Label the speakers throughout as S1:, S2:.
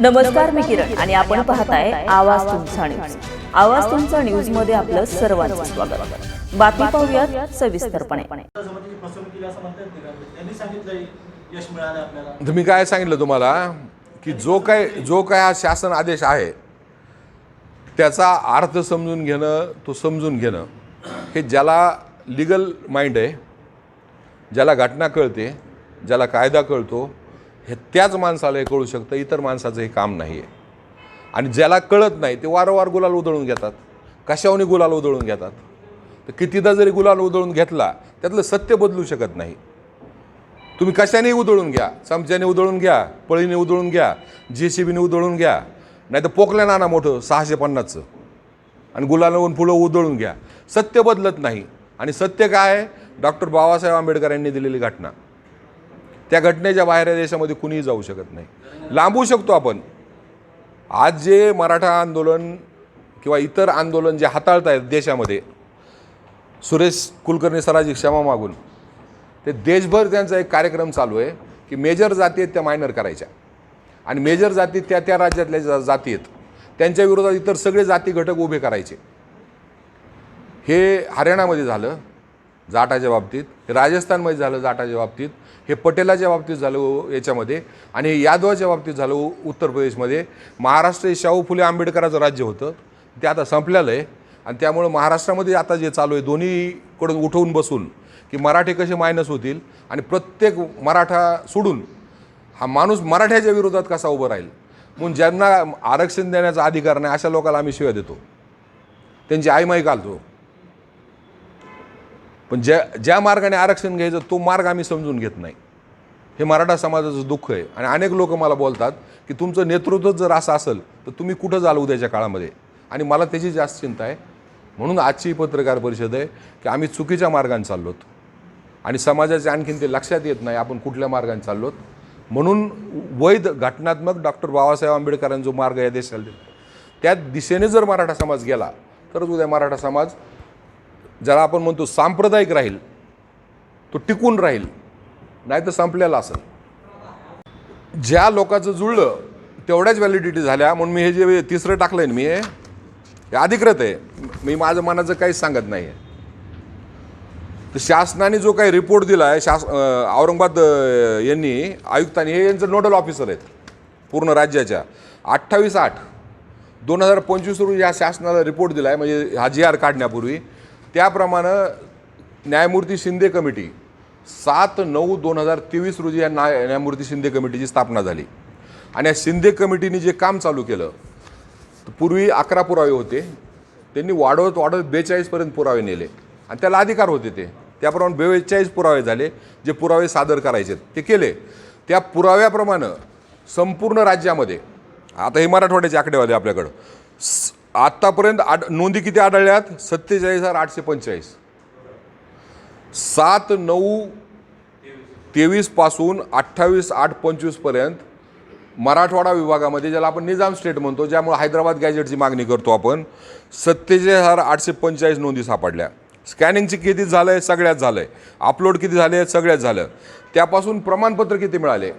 S1: नमस्कार मी किरण आणि आपण पाहताय आवाज तुमचा न्यूज आवाज तुमचा न्यूजमध्ये आपलं सर्वांचं स्वागत. बातमी पाहूयात सविस्तरपणे.
S2: तुम्ही मी काय सांगितलं तुम्हाला की जो काय जो काय हा शासन आदेश आहे त्याचा अर्थ समजून घेणं तो समजून घेणं हे ज्याला लिगल माइंड आहे ज्याला घटना कळते ज्याला कायदा कळतो हे त्याच माणसाला हे कळू शकतं इतर माणसाचं हे काम नाही आहे आणि ज्याला कळत नाही ते वारंवार गुलाल उधळून घेतात. कशावनी गुलाल उधळून घेतात? तर कितीदा जरी गुलाल उधळून घेतला त्यातलं सत्य बदलू शकत नाही. तुम्ही कशाने उधळून घ्या. चमच्याने उधळून घ्या पळीने उधळून घ्या जे सी बीने उधळून घ्या. नाही तर पोकल्या नाना मोठं सहाशे पन्नासचं. आणि गुलालावून फुलं उधळून घ्या. सत्य बदलत नाही. आणि सत्य काय? आहे डॉक्टर बाबासाहेब आंबेडकर यांनी दिलेली घटना. त्या घटनेच्या बाहेर या देशामध्ये कुणीही जाऊ शकत नाही. लांबू शकतो आपण. आज जे मराठा आंदोलन किंवा इतर आंदोलन जे हाताळत आहेत देशामध्ये सुरेश कुलकर्णी सराजी क्षमा मागून ते देशभर त्यांचा एक कार्यक्रम चालू आहे की मेजर जाती आहेत त्या मायनर करायच्या. आणि मेजर जाती त्या त्या राज्यातल्या जा- जाती आहेत. त्यांच्या विरोधात इतर सगळे जाती घटक उभे करायचे. हे हरियाणामध्ये झालं. जाटाच्या बाबतीत हे राजस्थानमध्ये झालं जाटाच्या बाबतीत हे पटेलाच्या बाबतीत झालं हो याच्यामध्ये आणि यादवाच्या बाबतीत झालं हो उत्तर प्रदेशमध्ये. महाराष्ट्र हे शाहू फुले आंबेडकराचं राज्य होतं. ते आता संपलेलं आहे. आणि त्यामुळं महाराष्ट्रामध्ये आता जे चालू आहे दोन्हीकडून उठवून बसून की मराठी कसे मायनस होतील आणि प्रत्येक मराठा सोडून हा माणूस मराठ्याच्या विरोधात कसा उभं राहील? म्हणून ज्यांना आरक्षण देण्याचा अधिकार नाही अशा लोकांना आम्ही शिव्या देतो. त्यांची आईमाई घालतो. पण ज्या ज्या मार्गाने आरक्षण घ्यायचं तो मार्ग आम्ही समजून घेत नाही. हे मराठा समाजाचं दुःख आहे. आणि अनेक लोक मला बोलतात की तुमचं नेतृत्व जर असं असेल तर तुम्ही कुठं जाल उद्याच्या काळामध्ये? आणि मला त्याची जास्त चिंता आहे. म्हणून आजची पत्रकार परिषद आहे की आम्ही चुकीच्या मार्गाने चाललो आणि समाजाचे आणखीन ते लक्षात येत नाही आपण कुठल्या मार्गाने चाललोत. म्हणून वैध घटनात्मक डॉक्टर बाबासाहेब आंबेडकरांचा जो मार्ग या देशाला दिला त्या दिशेने जर मराठा समाज गेला तरच उद्या मराठा समाज ज्याला आपण म्हणतो सांप्रदायिक राहील तो टिकून राहील नाही तर संपलेला असेल. ज्या लोकांचं जुळलं तेवढ्याच व्हॅलिडिटी झाल्या. म्हणून मी हे जे तिसरं टाकलं आहे मी हे अधिकृत आहे. मी माझं मनाचं काहीच सांगत नाही आहे तर शासनाने जो काही रिपोर्ट दिला आहे शास औरंगाबाद यांनी आयुक्तांनी हे यांचं नोडल ऑफिसर आहेत पूर्ण राज्याच्या. अठ्ठावीस आठ दोन हजार पंचवीस रोजी या शासनाला रिपोर्ट दिला आहे म्हणजे हा जी आर काढण्यापूर्वी. त्याप्रमाणे न्यायमूर्ती शिंदे कमिटी सात नऊ दोन हजार तेवीस रोजी या न्याय न्यायमूर्ती शिंदे कमिटीची स्थापना झाली. आणि या शिंदे कमिटीने जे काम चालू केलं तर पूर्वी अकरा पुरावे होते. त्यांनी वाढवत वाढवत बेचाळीसपर्यंत पुरावे नेले. आणि त्याला अधिकार होते ते. त्याप्रमाणे बेचाळीस पुरावे झाले जे पुरावे सादर करायचे ते केले. त्या पुराव्याप्रमाणे संपूर्ण राज्यामध्ये आता हे मराठवाड्याचे आकडेवाले आपल्याकडं स- आत्तापर्यंत आड नोंदी किती आढळल्यात? सत्तेचाळीस हजार आठशे पंचेचाळीस. सात नऊ तेवीसपासून अठ्ठावीस आठ पंचवीसपर्यंत मराठवाडा विभागामध्ये ज्याला आपण निजाम स्टेट म्हणतो ज्यामुळे हैदराबाद गॅजेटची मागणी करतो आपण सत्तेचाळीस हजार आठशे पंचेचाळीस नोंदी सापडल्या. स्कॅनिंगची किती झालं आहे सगळ्यात झालं आहे अपलोड किती झाले? आहेत सगळ्यात झालं. त्यापासून प्रमाणपत्र किती मिळाले?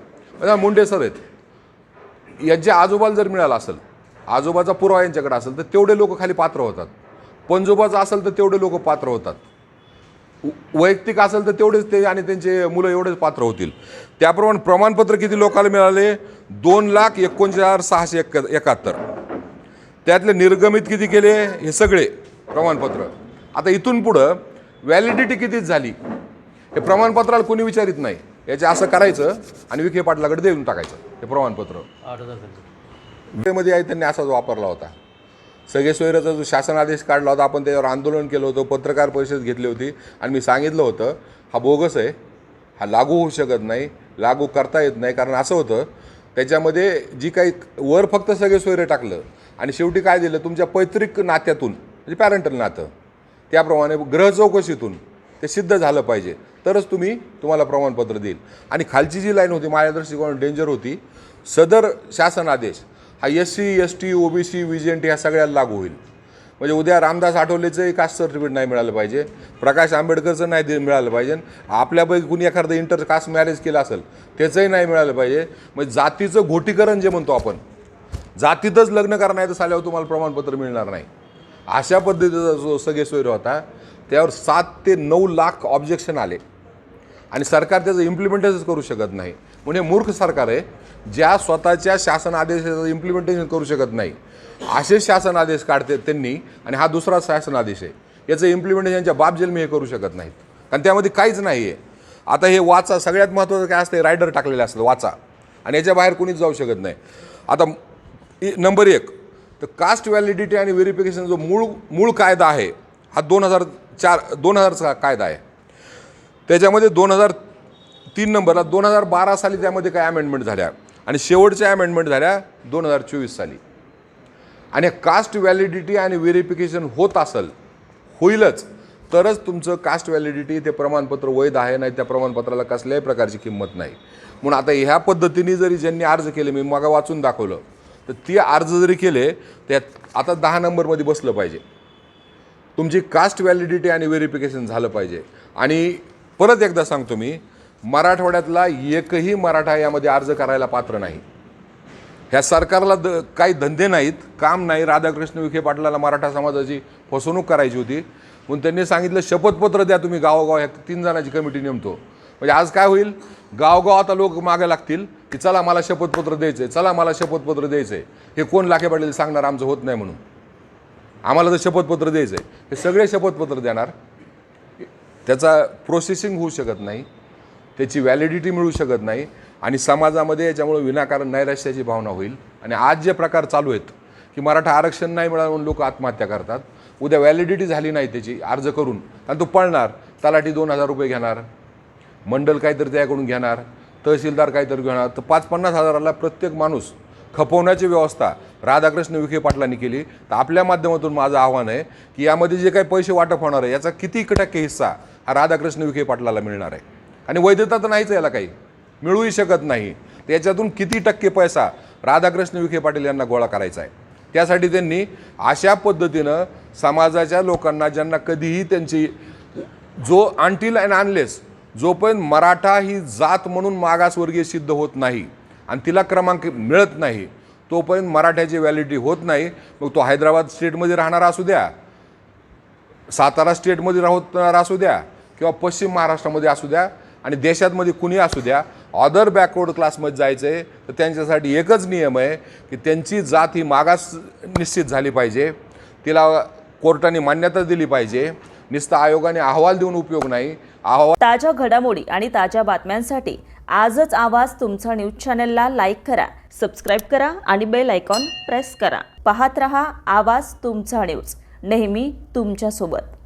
S2: मुंडे सर आहेत. यांच्या आजोबाला जर मिळालं असेल आजोबाचा पुरावा यांच्याकडे असेल तर तेवढे लोक खाली पात्र होतात. पणजोबाचं असेल तर तेवढे लोक पात्र होतात. व- वैयक्तिक असेल तर तेवढेच ते आणि त्यांचे मुलं एवढेच पात्र होतील. त्याप्रमाणे प्रमाणपत्र किती लोकांना मिळाले? दोन लाख एकोणचाळीस हजार सहाशे एक एकाहत्तर. त्यातले निर्गमित किती केले? हे सगळे प्रमाणपत्र. आता इथून पुढं व्हॅलिडिटी कितीच झाली? हे प्रमाणपत्राला कोणी विचारित नाही. याचे असं करायचं आणि विखे पाटलाकडे देऊन टाकायचं. हे प्रमाणपत्र. वेळेमध्ये आहे त्यांनी असाच वापरला होता. सगळे सोयराचा जो शासन आदेश काढला होता आपण त्याच्यावर आंदोलन केलं होतं पत्रकार परिषद घेतली होती. आणि मी सांगितलं होतं हा बोगस आहे हा लागू होऊ शकत नाही लागू करता येत नाही. कारण असं होतं त्याच्यामध्ये जी काही वर फक्त सगळे सोयरे टाकलं आणि शेवटी काय दिलं तुमच्या पैतृक नात्यातून म्हणजे पॅरेंटल नातं त्याप्रमाणे ग्रह चौकशीतून ते सिद्ध झालं पाहिजे. तरच तुम्ही तुम्हाला प्रमाणपत्र देईल. आणि खालची जी लाईन होती माझ्या दृष्टिकोन डेंजर होती सदर शासन आदेश हा S C S T O B C V T ह्या सगळ्याला लागू होईल. म्हणजे उद्या रामदास आठवलेचंही कास्ट सर्टिफिकेट नाही मिळालं पाहिजे. प्रकाश आंबेडकरचं नाही दे मिळालं पाहिजे. आपल्यापैकी कुणी एखादं इंटर कास्ट मॅरेज केलं असेल त्याचंही नाही मिळालं पाहिजे. म्हणजे जातीचं घोटीकरण जे म्हणतो आपण जातीतच लग्न करणार आहे तर साल्यावर तुम्हाला प्रमाणपत्र मिळणार नाही. अशा पद्धतीचा जो सगळे सोयर होता त्यावर सात ते नऊ लाख ऑब्जेक्शन आले. आणि सरकार त्याचं इम्प्लिमेंटच करू शकत नाही. म्हणजे मूर्ख सरकार आहे. ज्या स्वतःच्या शासन आदेशाचं इम्प्लिमेंटेशन करू शकत नाही असे शासन आदेश काढते त्यांनी आणि हा दुसरा शासन आदेश आहे. याचं इम्प्लिमेंटेशनच्या बाबजेल मी हे करू शकत नाहीत. कारण त्यामध्ये काहीच नाही आहे आता हे वाचा सगळ्यात महत्त्वाचं काय असतं रायडर टाकलेलं असतं वाचा. आणि याच्या बाहेर कोणीच जाऊ शकत नाही. आता नंबर एक तर कास्ट व्हॅलिडिटी आणि व्हेरिफिकेशन जो मूळ मूळ कायदा आहे हा दोन हजार चार दोन हजारचा कायदा आहे. त्याच्यामध्ये दोन हजार तीन नंबरला दोन हजार बारा साली त्यामध्ये काय अमेंडमेंट झाल्या. आणि शेवटच्या अमेंडमेंट झाल्या दोन हजार चोवीस साली. आणि कास्ट व्हॅलिडिटी आणि व्हेरिफिकेशन होत असेल होईलच. तरच तुमचं कास्ट व्हॅलिडिटी ते प्रमाणपत्र वैध आहे नाही त्या प्रमाणपत्राला कसल्याही प्रकारची किंमत नाही. म्हणून आता ह्या पद्धतीने जरी ज्यांनी अर्ज केले मी मग वाचून दाखवलं तर ते अर्ज जरी केले त्यात आता दहा नंबरमध्ये बसलं पाहिजे. तुमची कास्ट व्हॅलिडिटी आणि व्हेरिफिकेशन झालं पाहिजे. आणि परत एकदा सांगतो मी मराठवाड्यातला एकही मराठा यामध्ये अर्ज करायला पात्र नाही. ह्या सरकारला द काही धंदे नाहीत काम नाही. राधाकृष्ण विखे पाटलाला मराठा समाजाची फसवणूक करायची होती. म्हणून त्यांनी सांगितलं शपथपत्र द्या तुम्ही गावोगाव ह्या तीन जणांची कमिटी नेमतो. म्हणजे आज काय होईल? गावगाव आता लोक मागे लागतील की चला मला शपथपत्र द्यायचं आहे चला मला शपथपत्र द्यायचं आहे हे कोण लाखे पाटील सांगणार? आमचं होत नाही म्हणून. आम्हाला तर शपथपत्र द्यायचं आहे हे सगळे शपथपत्र देणार. त्याचा प्रोसेसिंग होऊ शकत नाही. त्याची व्हॅलिडिटी मिळू शकत नाही आणि समाजामध्ये याच्यामुळे विनाकारण नैराश्याची भावना होईल. आणि आज जे प्रकार चालू आहेत की मराठा आरक्षण नाही मिळालं म्हणून लोक आत्महत्या करतात उद्या व्हॅलिडिटी झाली नाही त्याची अर्ज करून आणि तो पळणार तलाठी दोन हजार रुपये घेणार मंडल काहीतरी त्याकडून घेणार तहसीलदार काहीतरी घेणार तर पाच पन्नास हजाराला प्रत्येक माणूस खपवण्याची व्यवस्था राधाकृष्ण विखे पाटलांनी केली. तर आपल्या माध्यमातून माझं आव्हान आहे की यामध्ये जे काही पैसे वाटप होणार आहे याचा किती टक्के हिस्सा हा राधाकृष्ण विखे पाटलाला मिळणार आहे. आणि वैधता तर नाहीच याला काही. मिळूही शकत नाही. तर याच्यातून किती टक्के पैसा राधाकृष्ण विखे पाटील यांना गोळा करायचा आहे? त्यासाठी त्यांनी अशा पद्धतीनं समाजाच्या लोकांना ज्यांना कधीही त्यांची जो आणतील अँड आणलेस जोपर्यंत मराठा ही जात म्हणून मागासवर्गीय सिद्ध होत नाही आणि तिला क्रमांक मिळत नाही तोपर्यंत मराठ्याची व्हॅलिडिटी होत नाही. मग तो हैदराबाद स्टेटमध्ये राहणारा असू द्या सातारा स्टेटमध्ये राहत असू द्या किंवा पश्चिम महाराष्ट्रामध्ये असू द्या आणि देशातमध्ये कुणी असू द्या ऑदर बॅकवर्ड क्लासमध्ये जायचं आहे तर त्यांच्यासाठी एकच नियम आहे की त्यांची जात ही मागास निश्चित झाली पाहिजे. तिला कोर्टाने मान्यता दिली पाहिजे. नुसतं आयोगाने अहवाल देऊन उपयोग नाही. अहवाल
S1: ताज्या घडामोडी आणि ताज्या बातम्यांसाठी आजच आवाज तुमचा न्यूज चॅनलला लाईक करा सबस्क्राईब करा आणि बेल आयकॉन प्रेस करा. पाहत रहा आवाज तुमचा न्यूज नेहमी तुमच्यासोबत.